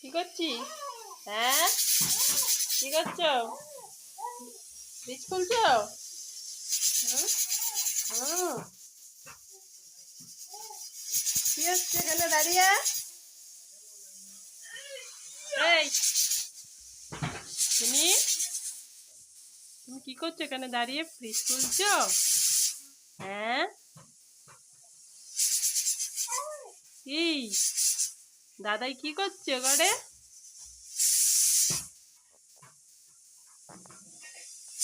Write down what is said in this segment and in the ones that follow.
কি করছিস? হ্যাঁ? কি করছ? বীজ খুলছো। কি হচ্ছে? এখানে দাঁড়িয়ে। এই, তুমি? তুমি কি করছ এখানে দাঁড়িয়ে? ফ্রিজ খুলছো? হ্যাঁ? কি? দাদাই কি করছে ঘরে?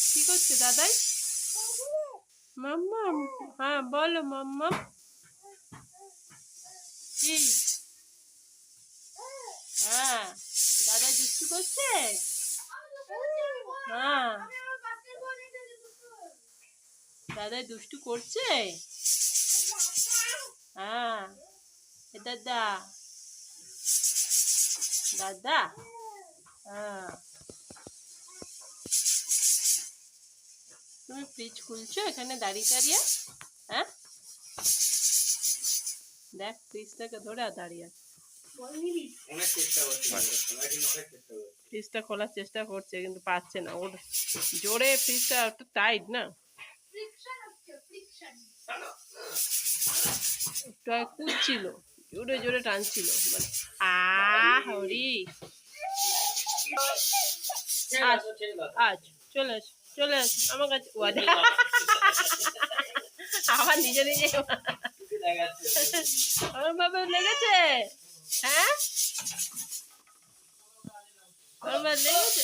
কি করছে দাদাই? মাম্মাম হ্যাঁ বলো মাম্মাম কি? হ্যাঁ দাদা দুষ্টু করছে? হ্যাঁ। দাদা দুষ্টু করছে? হ্যাঁ। এ দাদা দাদা হ্যাঁ তুমি ফ্রিজ খুলছো এখানে দাঁড়িয়ে দাঁড়িয়ে হ্যাঁ দেখ ফ্রিজটাকে ধরে আর দাঁড়িয়ে ফ্রিজটা খোলার চেষ্টা করছে কিন্তু পাচ্ছে না ওর জোরে ফ্রিজটা একটু টাইট না একটু জোরে জোরে টানছিল মানে আ, হরি। চলে চলে আমার কাছে নিজে নিজে। আমার বাবা লেগেছে। হ্যাঁ? আমার লেগেছে।